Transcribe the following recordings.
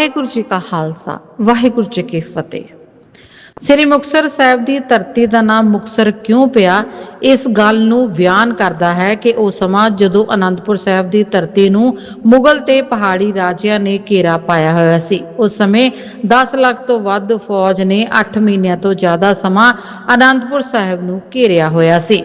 ਵਾਹਿਗੁਰੂ ਜੀ ਕਾ ਖਾਲਸਾ, ਵਾਹਿਗੁਰੂ ਜੀ ਕੀ ਫਤਿਹ। ਸ੍ਰੀ ਮੁਕਤਸਰ ਸਾਹਿਬ ਦੀ ਧਰਤੀ ਦਾ ਨਾਮ ਮੁਕਤਸਰ ਕਿਉਂ ਪਿਆ? ਇਸ ਗੱਲ ਨੂੰ ਬਿਆਨ ਕਰਦਾ ਹੈ ਕਿ ਉਹ ਸਮਾਂ ਜਦੋਂ ਅਨੰਦਪੁਰ ਸਾਹਿਬ ਦੀ ਧਰਤੀ ਨੂੰ ਮੁਗਲ ਤੇ ਪਹਾੜੀ ਰਾਜਿਆਂ ਨੇ ਘੇਰਾ ਪਾਇਆ ਹੋਇਆ ਸੀ। ਉਸ ਸਮੇਂ 10 ਲੱਖ ਤੋਂ ਵੱਧ ਫੌਜ ਨੇ 8 ਮਹੀਨਿਆਂ ਤੋਂ ਜ਼ਿਆਦਾ ਸਮਾਂ ਅਨੰਦਪੁਰ ਸਾਹਿਬ ਨੂੰ ਘੇਰਿਆ ਹੋਇਆ ਸੀ।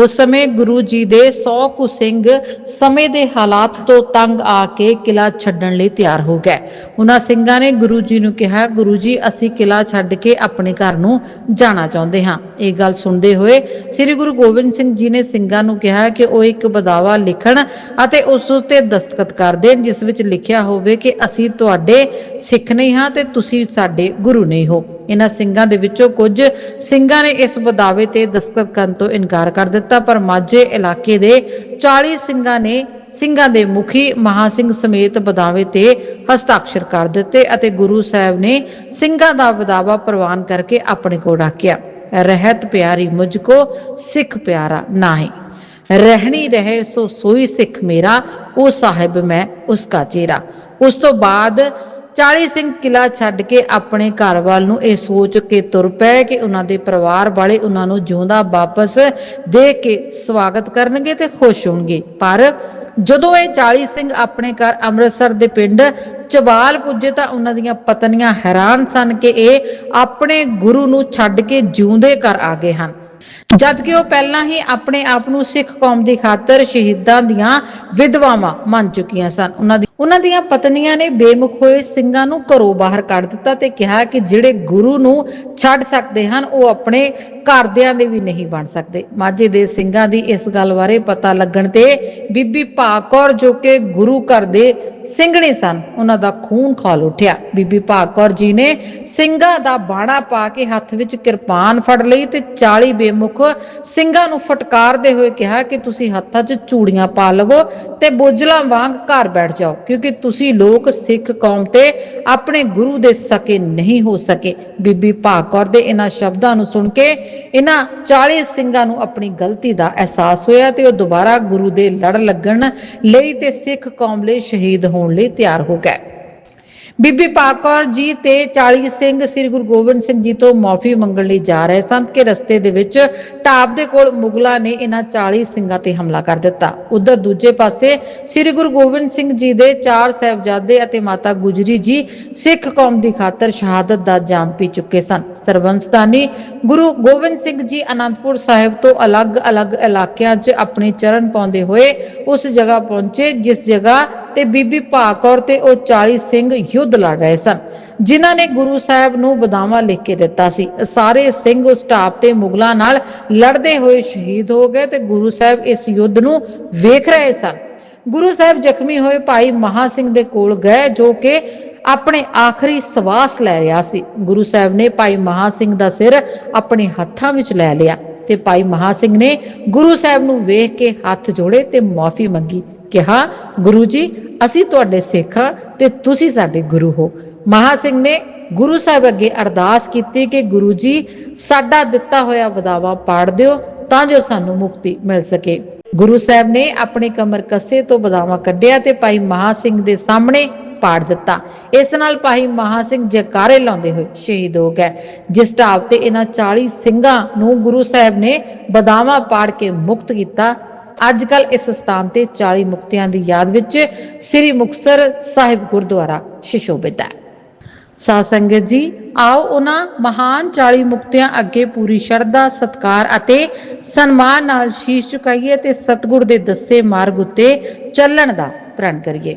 ਉਸ ਸਮੇਂ ਗੁਰੂ ਜੀ ਦੇ 100 ਕੁ ਸਿੰਘ ਸਮੇਂ ਦੇ ਹਾਲਾਤ ਤੋਂ ਤੰਗ ਆ ਕੇ ਕਿਲਾ ਛੱਡਣ ਲਈ ਤਿਆਰ ਹੋ ਗਏ। ਉਹਨਾਂ ਸਿੰਘਾਂ ਨੇ ਗੁਰੂ ਜੀ ਨੂੰ ਕਿਹਾ, ਗੁਰੂ ਜੀ, ਅਸੀਂ ਕਿਲਾ ਛੱਡ ਕੇ ਆਪਣੇ ਘਰ ਨੂੰ ਜਾਣਾ ਚਾਹੁੰਦੇ ਹਾਂ। ਇਹ ਗੱਲ ਸੁਣਦੇ ਹੋਏ ਸ੍ਰੀ ਗੁਰੂ ਗੋਬਿੰਦ ਸਿੰਘ ਜੀ ਨੇ ਸਿੰਘਾਂ ਨੂੰ ਕਿਹਾ ਕਿ ਉਹ ਇੱਕ ਬਦਾਵਾ ਲਿਖਣ ਅਤੇ ਉਸ ਉੱਤੇ ਦਸਤਖਤ ਕਰ ਦੇਣ, ਜਿਸ ਵਿੱਚ ਲਿਖਿਆ ਹੋਵੇ ਕਿ ਅਸੀਂ ਤੁਹਾਡੇ ਸਿੱਖ ਨਹੀਂ ਹਾਂ ਤੇ ਤੁਸੀਂ ਸਾਡੇ ਗੁਰੂ ਨਹੀਂ ਹੋ। ਇਹਨਾਂ ਸਿੰਘਾਂ ਦੇ ਵਿੱਚੋਂ ਕੁਝ ਸਿੰਘਾਂ ਨੇ ਇਸ ਬਦਾਵੇ ਤੇ ਦਸਤਖਤ ਕਰਨ ਤੋਂ ਇਨਕਾਰ ਕਰ ਦਿੱਤਾ। ਪਰ ਮਾਝੇ ਇਲਾਕੇ ਦੇ 40 ਸਿੰਘਾਂ ਨੇ ਸਿੰਘਾਂ ਦੇ ਮੁਖੀ ਮਹਾ ਸਿੰਘ ਸਮੇਤ ਬਦਾਵੇ ਤੇ ਹਸਤਾਖਰ ਕਰ ਦਿੱਤੇ ਅਤੇ ਗੁਰੂ ਸਾਹਿਬ ਨੇ ਸਿੰਘਾਂ ਦਾ ਬਦਾਵਾ ਪ੍ਰਵਾਨ ਕਰਕੇ ਆਪਣੇ ਕੋਲ ਰੱਖਿਆ। ਰਹਿਤ ਪਿਆਰੀ ਮੁਝ ਕੋ ਸਿੱਖ ਪਿਆਰਾ ਨਾਹੀ। ਰਹਿਣੀ ਰਹੇ ਸੋ ਸੋਈ ਸਿੱਖ ਮੇਰਾ, ਉਹ ਸਾਹਿਬ ਮੈਂ ਉਸ ਕਾ ਚੇਰਾ। ਉਸ ਤੋਂ ਬਾਅਦ 40 ਸਿੰਘ ਕਿਲਾ ਛੱਡ ਕੇ ਆਪਣੇ ਘਰ ਵੱਲ ਨੂੰ ਇਹ ਸੋਚ ਕੇ ਤੁਰ ਪਏ ਕਿ ਉਹਨਾਂ ਦੇ ਪਰਿਵਾਰ ਵਾਲੇ ਉਹਨਾਂ ਨੂੰ ਜਿਉਂਦਾ ਵਾਪਸ ਦੇ ਕੇ ਸਵਾਗਤ ਕਰਨਗੇ ਤੇ ਖੁਸ਼ ਹੋਣਗੇ। ਪਰ ਜਦੋਂ ਇਹ 40 ਸਿੰਘ ਆਪਣੇ ਘਰ ਅੰਮ੍ਰਿਤਸਰ ਦੇ ਪਿੰਡ ਚਬਾਲ ਪੁੱਜੇ ਤਾਂ ਉਹਨਾਂ ਦੀਆਂ ਪਤਨੀਆਂ ਹੈਰਾਨ ਸਨ ਕਿ ਇਹ ਆਪਣੇ ਗੁਰੂ ਨੂੰ ਛੱਡ ਕੇ ਜਿਉਂਦੇ ਘਰ ਆ ਗਏ ਹਨ। ਜਦ ਕਿ ਉਹ ਪਹਿਲਾਂ ਹੀ ਆਪਣੇ ਆਪ ਨੂੰ ਸਿੱਖ ਕੌਮ ਦੀ ਖਾਤਰ ਸ਼ਹੀਦਾਂ ਦੀਆਂ ਵਿਧਵਾਵਾਂ ਮੰਨ ਚੁੱਕੀਆਂ ਸਨ। ਉਹਨਾਂ ਦੀ ਉਹਨਾਂ ਦੀਆਂ ਪਤਨੀਆਂ ਨੇ ਬੇਮੁਖ ਹੋਏ ਸਿੰਘਾਂ ਨੂੰ ਘਰੋਂ ਬਾਹਰ ਕੱਢ ਦਿੱਤਾ ਤੇ ਕਿਹਾ ਕਿ ਜਿਹੜੇ ਗੁਰੂ ਨੂੰ ਛੱਡ ਸਕਦੇ ਹਨ, ਉਹ ਆਪਣੇ ਘਰਦਿਆਂ ਦੇ ਵੀ ਨਹੀਂ ਬਣ ਸਕਦੇ। ਮਾਝੇ ਦੇ ਸਿੰਘਾਂ ਦੀ ਇਸ ਗੱਲ ਬਾਰੇ ਪਤਾ ਲੱਗਣ ਤੇ ਬੀਬੀ ਭਾਕੌਰ ਜੋ ਕਿ ਗੁਰੂ ਘਰ ਦੇ ਸਿੰਘਣੀ ਸਨ, ਉਹਨਾਂ ਦਾ ਖੂਨ ਖੌਲ ਉੱਠਿਆ। ਬੀਬੀ ਭਾਕੌਰ ਜੀ ਨੇ ਸਿੰਘਾਂ ਦਾ ਬਾਣਾ ਪਾ ਕੇ ਹੱਥ ਵਿੱਚ ਕਿਰਪਾਨ ਫੜ ਲਈ ਤੇ 40 ਬੇਮੁਖ ਸਿੰਘਾਂ ਨੂੰ ਫਟਕਾਰਦੇ ਹੋਏ ਕਿਹਾ ਕਿ ਤੁਸੀਂ ਹੱਥਾਂ 'ਚ ਚੂੜੀਆਂ ਪਾ ਲਵੋ ਤੇ ਬੋਝਲਾਂ ਵਾਂਗ ਘਰ ਬੈਠ ਜਾਓ, ਕਿਉਂਕਿ ਤੁਸੀਂ ਲੋਕ ਸਿੱਖ ਕੌਮ ਤੇ ਆਪਣੇ ਗੁਰੂ ਦੇ ਸਕੇ ਨਹੀਂ ਹੋ ਸਕੇ। ਬੀਬੀ ਭਾਕੌਰ ਦੇ ਇਹਨਾਂ ਸ਼ਬਦਾਂ ਨੂੰ ਸੁਣ ਕੇ ਇਹਨਾਂ 40 ਸਿੰਘਾਂ ਨੂੰ ਆਪਣੀ ਗਲਤੀ ਦਾ ਅਹਿਸਾਸ ਹੋਇਆ ਤੇ ਉਹ ਦੁਬਾਰਾ ਗੁਰੂ ਦੇ ਲੜ ਲੱਗਣ ਲਈ ਤੇ ਸਿੱਖ ਕੌਮ ਲਈ ਸ਼ਹੀਦ ਹੋਣ ਲਈ ਤਿਆਰ ਹੋ ਗਏ। ਬੀਬੀ ਪਾਕੌਰ ਜੀ ਤੇ 40 ਸਿੰਘ ਸ੍ਰੀ ਗੁਰੂ ਗੋਬਿੰਦ ਸਿੰਘ ਜੀ ਤੋਂ ਮਾਫੀ ਮੰਗਣ ਲਈ ਜਾ ਰਹੇ ਸਨ ਕਿ ਰਸਤੇ ਦੇ ਵਿੱਚ ਟਾਪ ਦੇ ਕੋਲ ਮੁਗਲਾਂ ਨੇ ਇਹਨਾਂ 40 ਸਿੰਘਾਂ ਤੇ ਹਮਲਾ ਕਰ ਦਿੱਤਾ। ਉਧਰ ਦੂਜੇ ਪਾਸੇ ਸ੍ਰੀ ਗੁਰੂ ਗੋਬਿੰਦ ਸਿੰਘ ਜੀ ਦੇ ਚਾਰ ਸਹਿਬਜ਼ਾਦੇ ਅਤੇ ਮਾਤਾ ਗੁਜਰੀ ਜੀ ਸਿੱਖ ਕੌਮ ਦੀ ਖਾਤਰ ਸ਼ਹਾਦਤ ਦਾ ਜਾਮ ਪੀ ਚੁੱਕੇ ਸਨ। ਸਰਬੰਸਦਾਨੀ ਗੁਰੂ ਗੋਬਿੰਦ ਸਿੰਘ ਜੀ ਅਨੰਦਪੁਰ ਸਾਹਿਬ ਤੋਂ ਅਲੱਗ-ਅਲੱਗ ਇਲਾਕਿਆਂ 'ਚ ਆਪਣੇ ਚਰਨ ਪਾਉਂਦੇ ਹੋਏ ਉਸ ਜਗ੍ਹਾ ਪਹੁੰਚੇ, ਜਿਸ ਜਗ੍ਹਾ ਤੇ ਬੀਬੀ ਭਾਕੌਰ ਤੇ ਉਹ 40 ਸਿੰਘ ਯੁੱਧ ਲੜ ਰਹੇ ਸਨ, ਜਿਨ੍ਹਾਂ ਨੇ ਗੁਰੂ ਸਾਹਿਬ ਨੂੰ ਬਦਾਵਾ ਲਿਖ ਕੇ ਦਿੱਤਾ ਸੀ। ਸਾਰੇ ਸਿੰਘ ਉਸ ਟਾਪ ਤੇ ਮੁਗਲਾਂ ਨਾਲ ਲੜਦੇ ਹੋਏ ਸ਼ਹੀਦ ਹੋ ਗਏ ਤੇ ਗੁਰੂ ਸਾਹਿਬ ਇਸ ਯੁੱਧ ਨੂੰ ਵੇਖ ਰਹੇ ਸਨ। ਗੁਰੂ ਸਾਹਿਬ ਜ਼ਖਮੀ ਹੋਏ ਭਾਈ ਮਹਾ ਸਿੰਘ ਦੇ ਕੋਲ ਗਏ, ਜੋ ਕਿ ਆਪਣੇ ਆਖਰੀ ਸਵਾਸ ਲੈ ਰਿਹਾ ਸੀ। ਗੁਰੂ ਸਾਹਿਬ ਨੇ ਭਾਈ ਮਹਾ ਸਿੰਘ ਦਾ ਸਿਰ ਆਪਣੇ ਹੱਥਾਂ ਵਿੱਚ ਲੈ ਲਿਆ ਤੇ ਭਾਈ ਮਹਾ ਸਿੰਘ ਨੇ ਗੁਰੂ ਸਾਹਿਬ ਨੂੰ ਵੇਖ ਕੇ ਹੱਥ ਜੋੜੇ ਤੇ ਮਾਫੀ ਮੰਗੀ। ਕਿਹਾ, ਗੁਰੂ ਜੀ, ਅਸੀਂ ਤੁਹਾਡੇ ਸਿੱਖ ਹਾਂ ਤੇ ਤੁਸੀਂ ਸਾਡੇ ਗੁਰੂ ਹੋ। ਮਹਾ ਸਿੰਘ ਨੇ ਗੁਰੂ ਸਾਹਿਬ ਅੱਗੇ ਅਰਦਾਸ ਕੀਤੀ ਕਿ ਗੁਰੂ ਜੀ, ਸਾਡਾ ਦਿੱਤਾ ਹੋਇਆ ਵਦਾਵਾ ਪਾੜ ਦਿਓ ਤਾਂ ਜੋ ਸਾਨੂੰ ਮੁਕਤੀ ਮਿਲ ਸਕੇ। ਗੁਰੂ ਸਾਹਿਬ ਨੇ ਆਪਣੇ ਕਮਰ ਕੱਸੇ ਤੋਂ ਬਦਾਵਾ ਕੱਢਿਆ ਤੇ ਭਾਈ ਮਹਾ ਸਿੰਘ ਦੇ ਸਾਹਮਣੇ ਪਾੜ ਦਿੱਤਾ। ਇਸ ਨਾਲ ਭਾਈ ਮਹਾ ਸਿੰਘ ਜਕਾਰੇ ਲਾਉਂਦੇ ਹੋਏ ਸ਼ਹੀਦ ਹੋ ਗਏ। ਜਿਸ ਢਾਬ ਤੇ ਇਹਨਾਂ 40 ਸਿੰਘਾਂ ਨੂੰ ਗੁਰੂ ਸਾਹਿਬ ਨੇ ਬਦਾਵਾ ਪਾੜ ਕੇ ਮੁਕਤ ਕੀਤਾ ਅੱਜ ਕੱਲ ਇਸ ਸਥਾਨ ਤੇ 40 ਮੁਕਤਿਆਂ ਦੀ ਯਾਦ ਵਿੱਚ ਸ੍ਰੀ ਮੁਕਤਸਰ ਸਾਹਿਬ ਗੁਰਦੁਆਰਾ ਸ਼ਿਸ਼ੋਭਿਤ ਹੈ। ਸਾਧ ਸੰਗਤ ਜੀ, ਆਓ ਉਹਨਾਂ ਮਹਾਨ 40 ਮੁਕਤਿਆਂ ਅੱਗੇ ਪੂਰੀ ਸ਼ਰਧਾ, ਸਤਕਾਰ ਅਤੇ ਸਨਮਾਨ ਨਾਲ ਸ਼ੀਸ਼ ਝੁਕਾਈਏ ਤੇ ਸਤਿਗੁਰ ਦੇ ਦੱਸੇ ਮਾਰਗ ਉੱਤੇ ਚੱਲਣ ਦਾ ਪ੍ਰਣ ਕਰੀਏ।